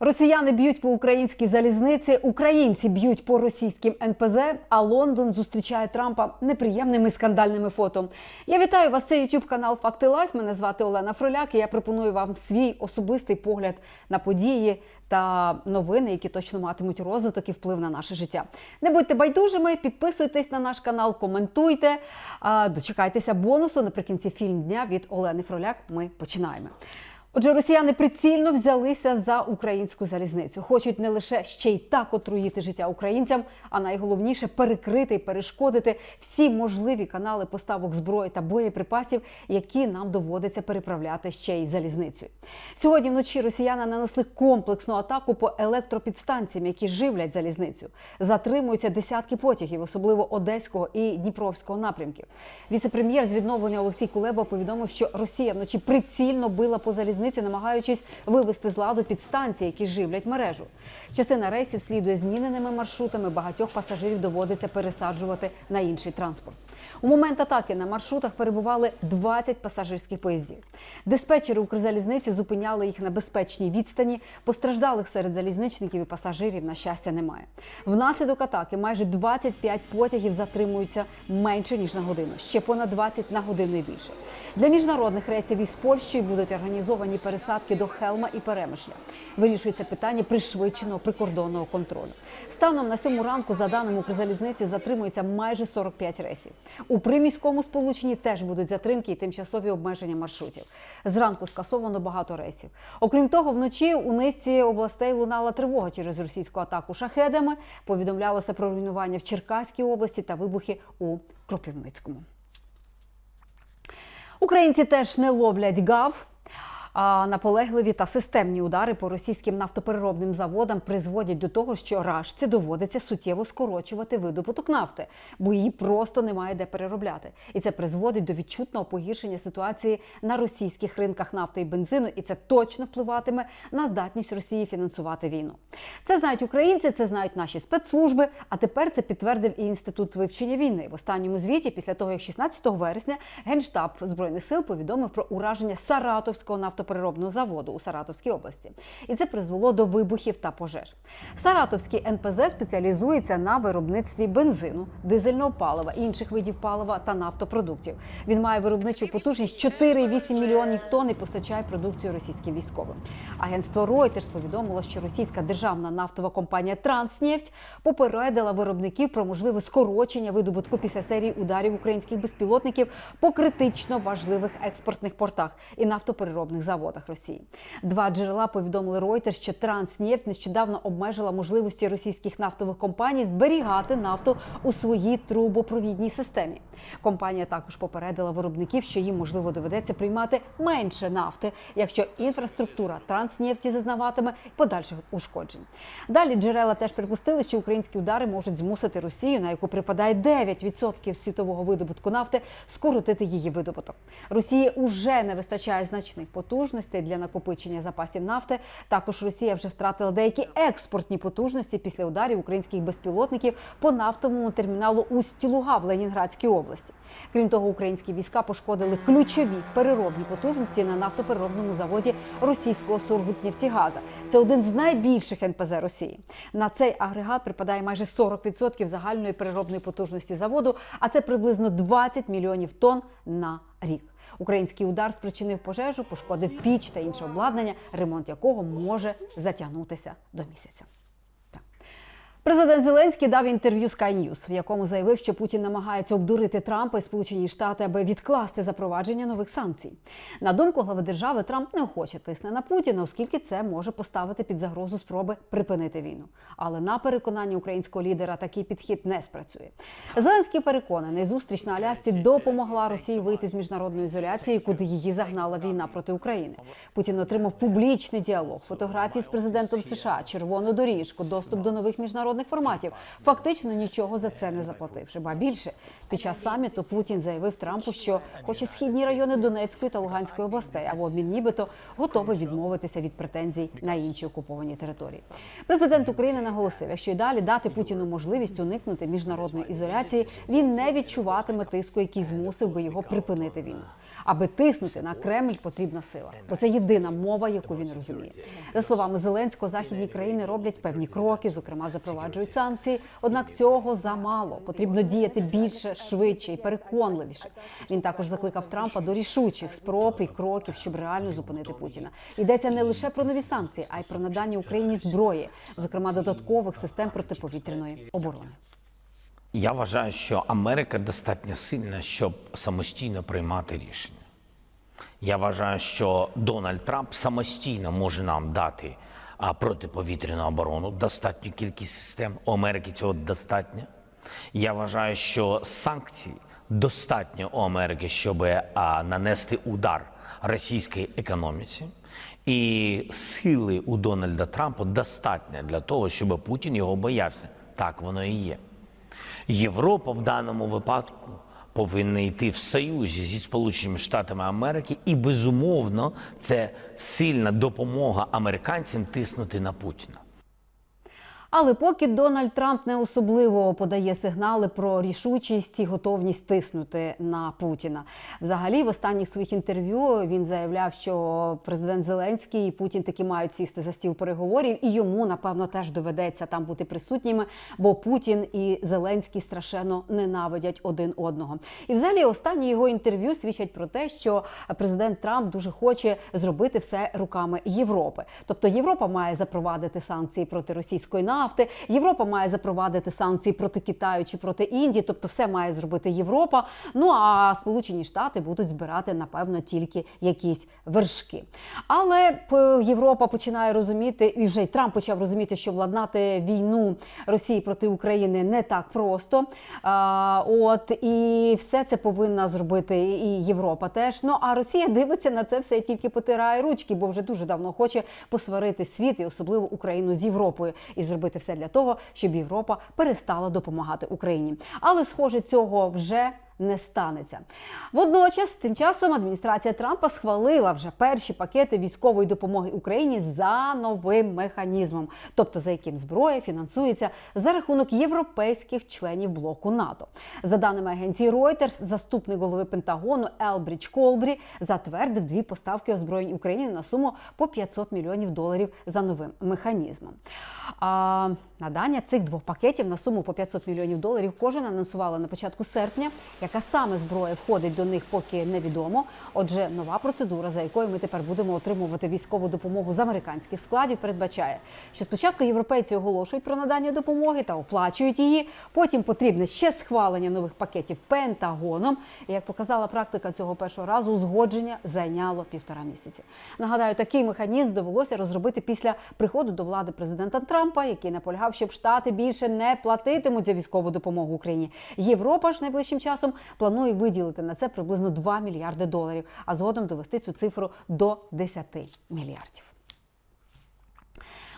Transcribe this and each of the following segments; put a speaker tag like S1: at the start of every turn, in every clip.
S1: Росіяни б'ють по українській залізниці, українці б'ють по російським НПЗ, а Лондон зустрічає Трампа неприємними скандальними фото. Я вітаю вас. Це YouTube канал Факти Лайф. Мене звати Олена Фроляк. і Я пропоную вам свій особистий погляд на події та новини, які точно матимуть розвиток і вплив на наше життя. Не будьте байдужими, підписуйтесь на наш канал, коментуйте, дочекайтеся бонусу наприкінці фільм дня від Олени Фроляк. Ми починаємо. Отже, росіяни прицільно взялися за українську залізницю. Хочуть не лише ще й так отруїти життя українцям, а найголовніше перекрити і перешкодити всі можливі канали поставок зброї та боєприпасів, які нам доводиться переправляти ще й залізницею. Сьогодні вночі росіяни нанесли комплексну атаку по електропідстанціям, які живлять залізницю. Затримуються десятки потягів, особливо одеського і дніпровського напрямків. Віце-прем'єр з відновлення Олексій Кулеба повідомив, що Росія вночі прицільно била по залізниці, намагаючись вивести з ладу підстанції, які живлять мережу. Частина рейсів слідує зміненими маршрутами. Багатьох пасажирів доводиться пересаджувати на інший транспорт. У момент атаки на маршрутах перебували 20 пасажирських поїздів. Диспетчери Укрзалізниці зупиняли їх на безпечній відстані. Постраждалих серед залізничників і пасажирів на щастя немає. Внаслідок атаки майже 25 потягів затримуються менше ніж на годину, ще понад 20 на годину і більше. Для міжнародних рейсів із Польщею будуть організовані пересадки до Хелма і Перемишля. Вирішується питання пришвидшеного прикордонного контролю. Станом на сьому ранку, за даними Укрзалізниці, затримується майже 45 рейсів. У приміському сполученні теж будуть затримки і тимчасові обмеження маршрутів. Зранку скасовано багато рейсів. Окрім того, вночі у низці областей лунала тривога через російську атаку шахедами. Повідомлялося про руйнування в Черкаській області та вибухи у Кропівницькому. Українці теж не ловлять гав. Наполегливі та системні удари по російським нафтопереробним заводам призводять до того, що рашці доводиться суттєво скорочувати видобуток нафти, бо її просто немає де переробляти. І це призводить до відчутного погіршення ситуації на російських ринках нафти і бензину, і це точно впливатиме на здатність Росії фінансувати війну. Це знають українці, це знають наші спецслужби. А тепер це підтвердив і інститут вивчення війни в останньому звіті, після того як 16 вересня генштаб збройних сил повідомив про ураження Саратовського нафтопереробного заводу у Саратовській області, і це призвело до вибухів та пожеж. Саратовський НПЗ спеціалізується на виробництві бензину, дизельного палива, інших видів палива та нафтопродуктів. Він має виробничу потужність 4,8 мільйонів тонн і постачає продукцію російським військовим. Агентство Reuters повідомило, що російська державна нафтова компанія Транснефть попередила виробників про можливе скорочення видобутку після серії ударів українських безпілотників по критично важливих експортних портах і нафтопереробних Росії. Два джерела повідомили Reuters, що Транснефть нещодавно обмежила можливості російських нафтових компаній зберігати нафту у своїй трубопровідній системі. Компанія також попередила виробників, що їм можливо доведеться приймати менше нафти, якщо інфраструктура Транснефті зазнаватиме подальших ушкоджень. Далі джерела теж припустили, що українські удари можуть змусити Росію, на яку припадає 9% світового видобутку нафти, скоротити її видобуток. Росії уже не вистачає значних потужностей для накопичення запасів нафти. Також Росія вже втратила деякі експортні потужності після ударів українських безпілотників по нафтовому терміналу Усть-Луга в Ленінградській області. Крім того, українські війська пошкодили ключові переробні потужності на нафтопереробному заводі російського Сургутнефтігаза. Це один з найбільших НПЗ Росії. На цей агрегат припадає майже 40% загальної переробної потужності заводу, а це приблизно 20 мільйонів тонн на рік. Український удар спричинив пожежу, пошкодив піч та інше обладнання, ремонт якого може затягнутися до місяця. Президент Зеленський дав інтерв'ю Sky News, в якому заявив, що Путін намагається обдурити Трампа і Сполучені Штати, аби відкласти запровадження нових санкцій. На думку глави держави, Трамп неохоче тисне на Путіна, оскільки це може поставити під загрозу спроби припинити війну. Але на переконання українського лідера такий підхід не спрацює. Зеленський переконаний, зустріч на Алясці допомогла Росії вийти з міжнародної ізоляції, куди її загнала війна проти України. Путін отримав публічний діалог, фотографії з президентом США, червону доріжку, доступ до нових міжнародних міжнародних форматів, фактично нічого за це не заплативши. Ба більше під час саміту Путін заявив Трампу, що хоче східні райони Донецької та Луганської областей, а в обмін нібито готовий відмовитися від претензій на інші окуповані території. Президент України наголосив, якщо й далі дати Путіну можливість уникнути міжнародної ізоляції, він не відчуватиме тиску, який змусив би його припинити війну. Аби тиснути на Кремль, потрібна сила, бо це єдина мова, яку він розуміє. За словами Зеленського, західні країни роблять певні кроки, зокрема запроваджують санкції. Однак цього замало. Потрібно діяти більше, швидше і переконливіше. Він також закликав Трампа до рішучих спроб і кроків, щоб реально зупинити Путіна. Йдеться не лише про нові санкції, а й про надання Україні зброї, зокрема додаткових систем протиповітряної оборони.
S2: Я вважаю, що Америка достатньо сильна, щоб самостійно приймати рішення. Я вважаю, що Дональд Трамп самостійно може нам дати протиповітряну оборону, достатню кількість систем. У Америки цього достатньо. Я вважаю, що санкцій достатньо у Америки, щоб нанести удар російській економіці. І сили у Дональда Трампа достатньо для того, щоб Путін його боявся. Так воно і є. Європа в даному випадку повинна йти в союзі зі Сполученими Штатами Америки, і безумовно це сильна допомога американцям тиснути на Путіна.
S1: Але поки Дональд Трамп не особливо подає сигнали про рішучість і готовність тиснути на Путіна. Взагалі, в останніх своїх інтерв'ю він заявляв, що президент Зеленський і Путін таки мають сісти за стіл переговорів, і йому напевно теж доведеться там бути присутніми, бо Путін і Зеленський страшенно ненавидять один одного. І взагалі останні його інтерв'ю свідчать про те, що президент Трамп дуже хоче зробити все руками Європи. Тобто Європа має запровадити санкції проти російської нафти, Європа має запровадити санкції проти Китаю чи проти Індії. Тобто, все має зробити Європа. Ну а Сполучені Штати будуть збирати напевно тільки якісь вершки. Але Європа починає розуміти, і вже й Трамп почав розуміти, що владнати війну Росії проти України не так просто. А, от і все це повинна зробити і Європа теж. Ну а Росія дивиться на це все і тільки потирає ручки, бо вже дуже давно хоче посварити світ і особливо Україну з Європою і зробити все для того, щоб Європа перестала допомагати Україні. Але схоже, цього вже не станеться. Водночас, тим часом адміністрація Трампа схвалила вже перші пакети військової допомоги Україні за новим механізмом, тобто за яким зброя фінансується за рахунок європейських членів блоку НАТО. За даними агенції Reuters, заступник голови Пентагону Елбрідж Колбрі затвердив дві поставки озброєнь Україні на суму по 500 мільйонів доларів за новим механізмом. А надання цих двох пакетів на суму по 500 мільйонів доларів кожен анонсувала на початку серпня. Яка саме зброя входить до них, поки невідомо. Отже, нова процедура, за якою ми тепер будемо отримувати військову допомогу з американських складів, передбачає, що спочатку європейці оголошують про надання допомоги та оплачують її. Потім потрібне ще схвалення нових пакетів Пентагоном. І як показала практика цього першого разу, узгодження зайняло півтора місяці. Нагадаю, такий механізм довелося розробити після приходу до влади президента Трампа, який наполягав, щоб штати більше не платитимуть за військову допомогу Україні. Європа ж найближчим часом планує виділити на це приблизно 2 мільярди доларів, а згодом довести цю цифру до 10 мільярдів.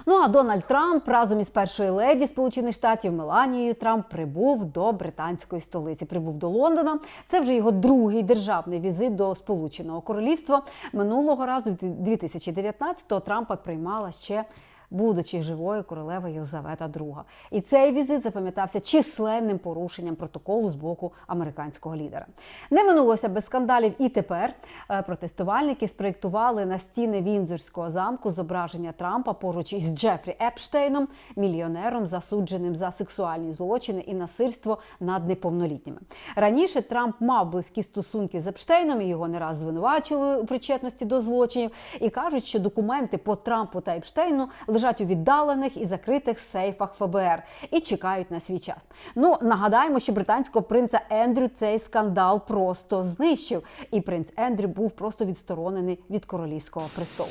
S1: Ну а Дональд Трамп разом із першою леді Сполучених Штатів Меланією Трамп прибув до британської столиці. Прибув до Лондона. Це вже його другий державний візит до Сполученого Королівства. Минулого разу, 2019-го, Трампа приймала ще будучи живою королева Єлизавета II. І цей візит запам'ятався численним порушенням протоколу з боку американського лідера. Не минулося без скандалів. І тепер е, протестувальники спроєктували на стіни Вінзорського замку зображення Трампа поруч із Джефрі Епштейном, мільйонером, засудженим за сексуальні злочини і насильство над неповнолітніми. Раніше Трамп мав близькі стосунки з Епштейном і його не раз звинувачували у причетності до злочинів. І кажуть, що документи по Трампу та Епштейну лежать у віддалених і закритих сейфах ФБР і чекають на свій час. Ну нагадаємо, що британського принца Ендрю цей скандал просто знищив, і принц Ендрю був просто відсторонений від королівського престолу.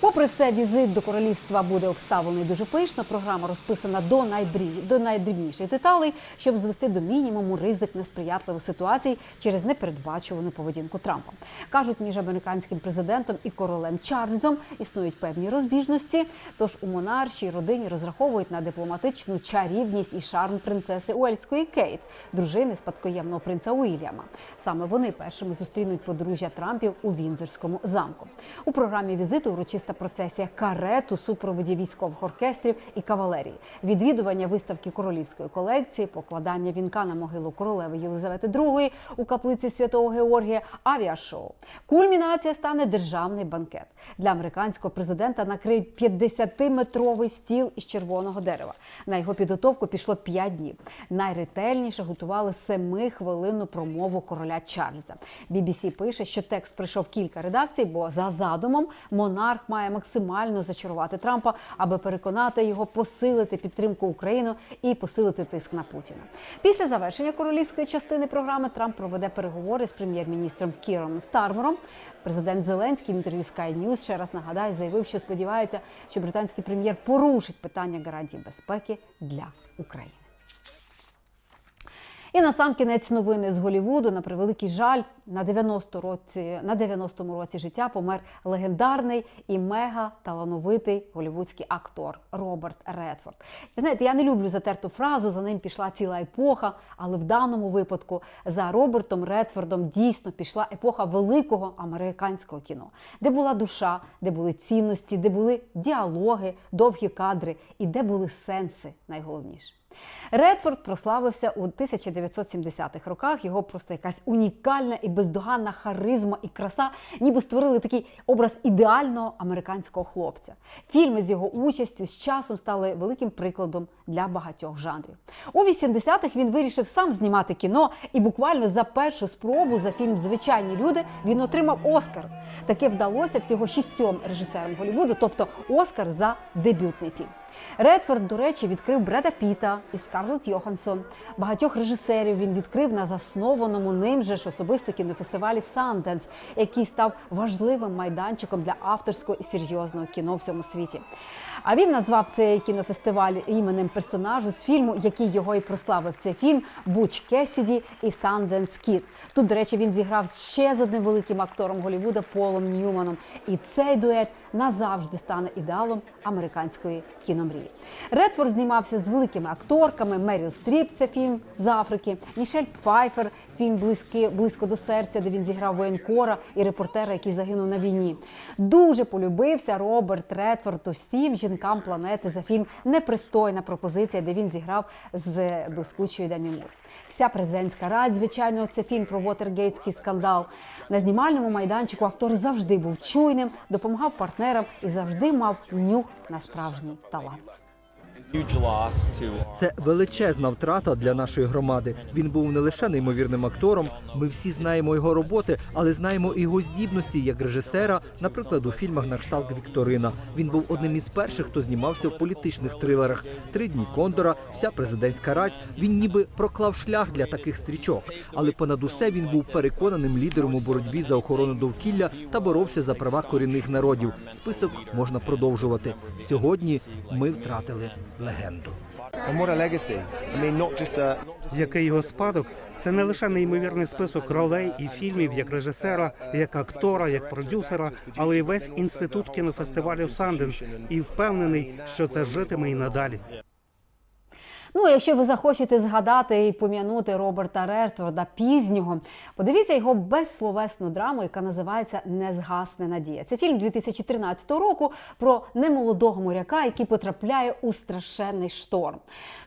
S1: Попри все, візит до королівства буде обставлений дуже пишно. Програма розписана до найбрі... до найдрібніших деталей, щоб звести до мінімуму ризик несприятливих ситуацій через непередбачувану поведінку Трампа. кажуть, між американським президентом і королем Чарльзом існують певні розбіжності. Тож у монаршій родині розраховують на дипломатичну чарівність і шарм принцеси Уельської Кейт, дружини спадкоємного принца Уільяма. Саме вони першими зустрінуть подружжя Трампів у Вінзорському замку. У програмі візиту урочиста процесія карет у супроводі військових оркестрів і кавалерії, відвідування виставки королівської колекції, покладання вінка на могилу королеви Єлизавети II у каплиці святого Георгія, авіашоу. Кульмінація стане державний банкет. Для американського президента накриють 50-метровий стіл із червоного дерева. На його підготовку пішло 5 днів. Найретельніше готували 7-хвилинну промову короля Чарльза. BBC пише, що текст пройшов кілька редакцій, бо за задумом монарх має максимально зачарувати Трампа, аби переконати його посилити підтримку України і посилити тиск на Путіна. Після завершення королівської частини програми Трамп проведе переговори з прем'єр-міністром Кіром Стармером. Президент Зеленський в інтерв'ю Sky News ще раз нагадаю, заявив, що сподівається, що британський прем'єр порушить питання гарантій безпеки для України. І на сам кінець новини з Голівуду, на превеликий жаль, на 90 році на 90-му році життя помер легендарний і мега талановитий голівудський актор Роберт Редфорд. Ви знаєте, я не люблю затерту фразу, за ним пішла ціла епоха, але в даному випадку за Робертом Редфордом дійсно пішла епоха великого американського кіно, де була душа, де були цінності, де були діалоги, довгі кадри і де були сенси найголовніше. Редфорд прославився у 1970-х роках. Його просто якась унікальна і бездоганна харизма і краса, ніби створили такий образ ідеального американського хлопця. Фільми з його участю з часом стали великим прикладом для багатьох жанрів. У 80-х він вирішив сам знімати кіно, і буквально за першу спробу за фільм Звичайні люди він отримав Оскар. Таке вдалося всього шістьом режисерам Голлівуду, тобто Оскар за дебютний фільм. Редфорд, до речі, відкрив Бреда Піта і Скарлетт Йоханссон. Багатьох режисерів він відкрив на заснованому ним же ж особисто кінофестивалі Санденс, який став важливим майданчиком для авторського і серйозного кіно в всьому світі. А він назвав цей кінофестиваль іменем персонажу з фільму, який його і прославив. Це фільм Буч Кесіді і Санденс Кіт. Тут, до речі, він зіграв ще з одним великим актором Голлівуда Полом Ньюманом. І цей дует назавжди стане ідеалом американської кіномрії. Редфорд знімався з великими акторками. Меріл Стріп, це фільм з Африки, Мішель Пфайфер, фільм близьки, близько до серця, де він зіграв воєнкора і репортера, який загинув на війні. Дуже полюбився Роберт Редфорд усім жінкам планети за фільм Непристойна пропозиція, де він зіграв з блискучою Демі Мур. Вся президентська радь, звичайно, це фільм про Вотергейтський скандал. На знімальному майданчику актор завжди був чуйним, допомагав партнерам і завжди мав нюх на справжній талант.
S3: Bye.
S4: Це величезна втрата для нашої громади. Він був не лише неймовірним актором. Ми всі знаємо його роботи, але знаємо його здібності як режисера, наприклад, у фільмах на кшталт Вікторина. Він був одним із перших, хто знімався в політичних трилерах. Три дні Кондора, вся президентська радь. Він ніби проклав шлях для таких стрічок. Але понад усе він був переконаним лідером у боротьбі за охорону довкілля та боровся за права корінних народів. Список можна продовжувати. Сьогодні ми втратили легенду.
S5: Який його спадок це не лише неймовірний список ролей і фільмів як режисера, як актора, як продюсера, але й весь інститут кінофестивалю Санденс. І впевнений, що це житиме і надалі.
S1: Ну, якщо ви захочете згадати і пом'янути Роберта Редфорда пізнього, подивіться його безсловесну драму, яка називається Не згасне надія. Це фільм 2013 року про немолодого моряка, який потрапляє у страшенний шторм.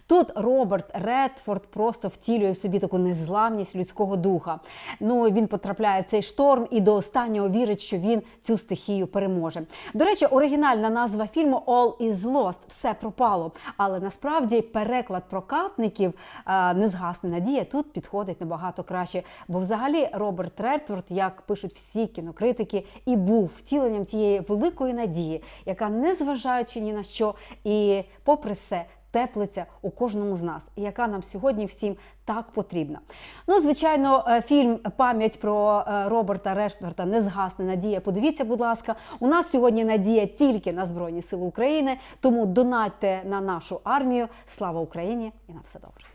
S1: Тут Роберт Редфорд просто втілює в собі таку незламність людського духа. Ну він потрапляє в цей шторм і до останнього вірить, що він цю стихію переможе. До речі, оригінальна назва фільму All is Lost – все пропало. Але насправді переклад прокатників е, не згасне надія тут підходить набагато краще. Бо взагалі Роберт Редфорд, як пишуть всі кінокритики, і був втіленням тієї великої надії, яка, незважаючи ні на що, і попри все. Теплиця у кожному з нас, і яка нам сьогодні всім так потрібна. Ну, звичайно, е, фільм Пам'ять про е, Роберта Рештверта не згасне надія. Подивіться, будь ласка, у нас сьогодні надія тільки на Збройні Сили України. Тому донатьте на нашу армію. Слава Україні і на все добре.